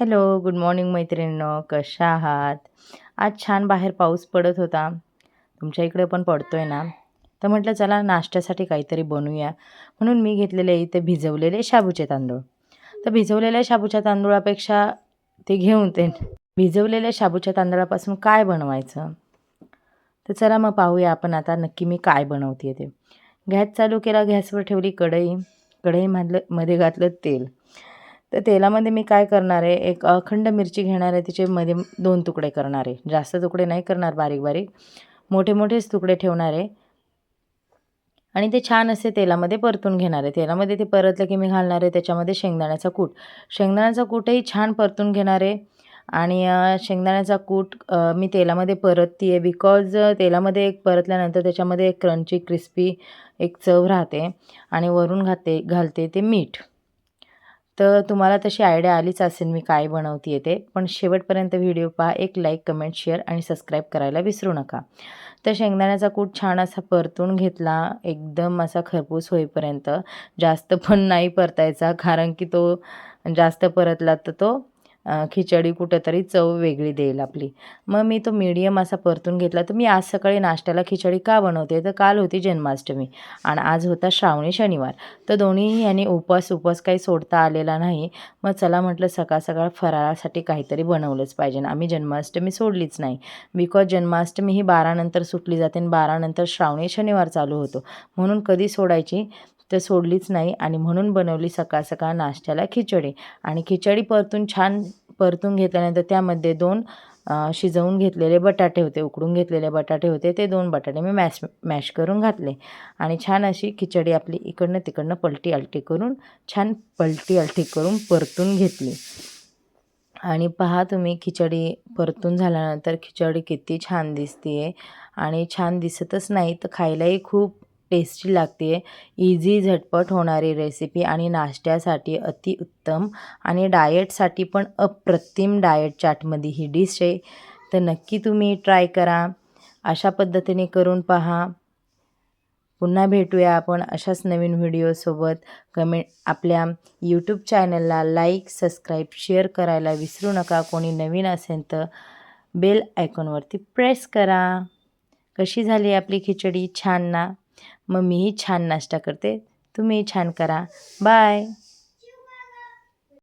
Hello good morning मैत्रिणींनो. कशा आहात? आज छान बाहेर पाऊस पडत होता. तुमच्या इकडे पण पडतो आहे ना? तर म्हटलं चला नाश्त्यासाठी काहीतरी बनवूया. म्हणून मी घेतलेले इथे भिजवलेले शाबूचे तांदूळ. तर भिजवलेल्या शाबूच्या तांदूळापेक्षा ते घेऊन ते भिजवलेल्या शाबूच्या तांदळापासून काय बनवायचं? तर चला मग पाहूया आपण आता नक्की मी काय बनवते ते. गॅस चालू केला गॅसवर ठेवली कढई. कढईमधलं मध्ये घातलं तेल. तर तेलामध्ये मी काय करणार आहे? एक अखंड मिरची घेणार आहे. तिचे मध्ये दोन तुकडे करणार आहे. जास्त तुकडे नाही करणार बारीक बारीक. मोठे मोठेच तुकडे ठेवणार आहे. आणि ते छान असे तेलामध्ये परतून घेणार आहे. तेलामध्ये ते परतलं की मी घालणार आहे त्याच्यामध्ये शेंगदाण्याचा कूट. शेंगदाण्याचा कूटही छान परतून घेणार आहे. आणि शेंगदाण्याचा कूट मी तेलामध्ये परतते आहे बिकॉज तेलामध्ये एक परतल्यानंतर त्याच्यामध्ये एक क्रंची क्रिस्पी एक चव राहते. आणि वरून घाते घालते ते मीठ. तर तुम्हाला तशी आयडिया आलीच असेल मी काय बनवते येते पण शेवटपर्यंत व्हिडिओ पहा एक लाईक कमेंट शेअर आणि सबस्क्राईब करायला विसरू नका. तर शेंगदाण्याचा कूट छान असा परतून घेतला एकदम असा खरपूस होईपर्यंत. जास्त पण नाही परतायचा कारण की तो जास्त परतला तर तो खिचडी कुठंतरी चव वेगळी देईल आपली. मग मी तो मीडियम असा परतून घेतला. तर मी आज सकाळी नाश्त्याला खिचडी का बनवते? तर काल होती जन्माष्टमी आणि आज होता श्रावणी शनिवार. तर दोन्हीही यांनी उपवास उपवास काही सोडता आलेला नाही. मग चला म्हटलं सकाळ सकाळ फराळासाठी काहीतरी बनवलंच पाहिजे. आम्ही जन्माष्टमी सोडलीच नाही. बिकॉज जन्माष्टमी ही बारानंतर सुटली जाते आणि बारानंतर श्रावणी शनिवार चालू होतो. म्हणून कधी सोडायची? तर सोडलीच नाही आणि म्हणून बनवली सकाळ सकाळ नाश्त्याला खिचडी. आणि खिचडी परतून छान परतून घेतल्यानंतर त्यामध्ये दोन शिजवून घेतलेले बटाटे होते उकडून घेतलेले बटाटे होते. ते दोन बटाटे मी मॅश मॅश करून घातले. आणि छान अशी खिचडी आपली इकडनं तिकडनं पलटी अलटी करून छान पलटी अलटी करून परतून घेतली. आणि पहा तुम्ही खिचडी परतून झाल्यानंतर खिचडी किती छान दिसते आहे आणि छान दिसतच नाही तर खायलाही खूप टेस्टी लागते. इझी झटपट होणारी रेसिपी आणि नाश्त्यासाठी अतिउत्तम आणि डाएटसाठी पण अप्रतिम डाएट चाटमध्ये ही डिश आहे. तर नक्की तुम्ही ट्राय करा. अशा पद्धतीने करून पहा. पुन्हा भेटूया आपण अशाच नवीन व्हिडिओसोबत कमेंट आपल्या यूट्यूब चॅनलला लाईक सबस्क्राईब शेअर करायला विसरू नका. कोणी नवीन असेल तर बेल आयकॉनवरती प्रेस करा. कशी झाली आपली खिचडी? छान ना? मग मीही छान नाश्ता करते. तुम्हीही छान करा. बाय.